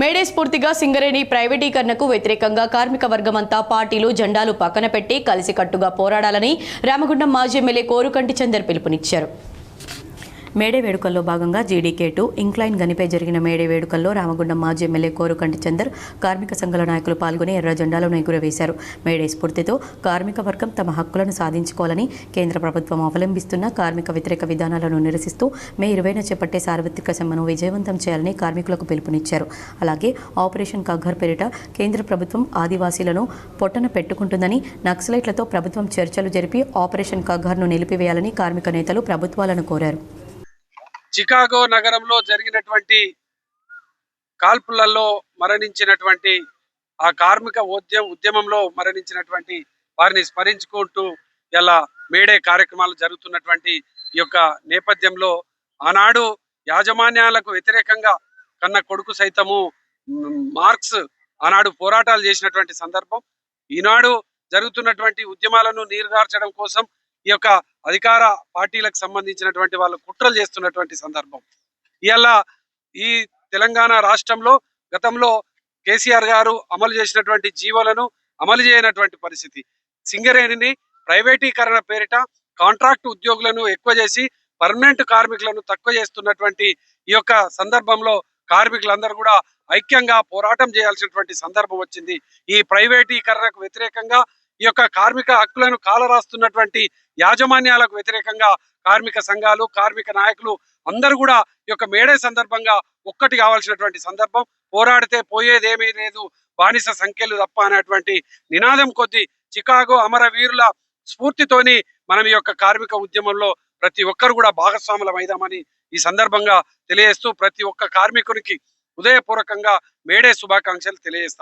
May Day స్ఫూర్తిగా సింగరేణి ప్రైవేటీకరణకు వ్యతిరేకంగా కార్మిక వర్గమంతా పార్టీలు జెండాలు పక్కన పెట్టి కలిసికట్టుగా పోరాడాలని రామగుండం మాజీ ఎమ్మెల్యే కోరుకంటి చందర్ పిలుపునిచ్చారు. మేడే వేడుకల్లో భాగంగా జీడీకే టూ ఇంక్లైన్ గనిపై జరిగిన మేడే వేడుకల్లో రామగుండం మాజీ ఎమ్మెల్యే కోరుకంటి చందర్ కార్మిక సంఘాల నాయకులు పాల్గొని ఎర్ర జెండాలను ఎగురవేశారు. మేడే స్ఫూర్తితో కార్మిక వర్గం తమ హక్కులను సాధించుకోవాలని కేంద్ర ప్రభుత్వం అవలంబిస్తున్న కార్మిక వ్యతిరేక విధానాలను నిరసిస్తూ మే ఇరవైన చేపట్టే సార్వత్రిక సమ్మెను విజయవంతం చేయాలని కార్మికులకు పిలుపునిచ్చారు. అలాగే ఆపరేషన్ కగ్గర్ పేరిట కేంద్ర ప్రభుత్వం ఆదివాసీలను పొట్టన పెట్టుకుంటుందని నక్సలైట్లతో ప్రభుత్వం చర్చలు జరిపి ఆపరేషన్ కగ్గర్ను నిలిపివేయాలని కార్మిక నేతలు ప్రభుత్వాలను కోరారు. చికాగో నగరంలో జరిగినటువంటి కాల్పులలో మరణించినటువంటి ఆ కార్మిక ఉద్యమ ఉద్యమంలో మరణించినటువంటి వారిని స్మరించుకుంటూ ఇలా మేడే కార్యక్రమాలు జరుగుతున్నటువంటి ఈ యొక్క నేపథ్యంలో ఆనాడు యాజమాన్యాలకు వ్యతిరేకంగా కన్న కొడుకు సైతము మార్క్స్ ఆనాడు పోరాటాలు చేసినటువంటి సందర్భం. ఈనాడు జరుగుతున్నటువంటి ఉద్యమాలను నీరుగార్చడం కోసం ఈ యొక్క అధికార పార్టీలకు సంబంధించినటువంటి వాళ్ళు కుట్రలు చేస్తున్నటువంటి సందర్భం. ఇలా ఈ తెలంగాణ రాష్ట్రంలో గతంలో కేసీఆర్ గారు అమలు చేసినటువంటి జీవోలను అమలు చేయనటువంటి పరిస్థితి. సింగరేణిని ప్రైవేటీకరణ పేరిట కాంట్రాక్ట్ ఉద్యోగులను ఎక్కువ చేసి పర్మనెంట్ కార్మికులను తక్కువ చేస్తున్నటువంటి ఈ యొక్క సందర్భంలో కార్మికులందరూ కూడా ఐక్యంగా పోరాటం చేయాల్సినటువంటి సందర్భం వచ్చింది. ఈ ప్రైవేటీకరణకు వ్యతిరేకంగా ఈ యొక్క కార్మిక హక్కులను కాలరాస్తున్నటువంటి యాజమాన్యాలకు వ్యతిరేకంగా కార్మిక సంఘాలు కార్మిక నాయకులు అందరూ కూడా ఈ యొక్క మేడే సందర్భంగా ఒక్కటి కావాల్సినటువంటి సందర్భం పోరాడితే పోయేదేమీ లేదు బానిస సంఖ్యలు తప్ప అనేటువంటి నినాదం కొద్ది చికాగో అమరవీరుల స్ఫూర్తితోని మనం ఈ యొక్క కార్మిక ఉద్యమంలో ప్రతి ఒక్కరు కూడా భాగస్వాములం అయిదామని ఈ సందర్భంగా తెలియజేస్తూ ప్రతి ఒక్క కార్మికునికి హృదయపూర్వకంగా మేడే శుభాకాంక్షలు తెలియజేస్తాం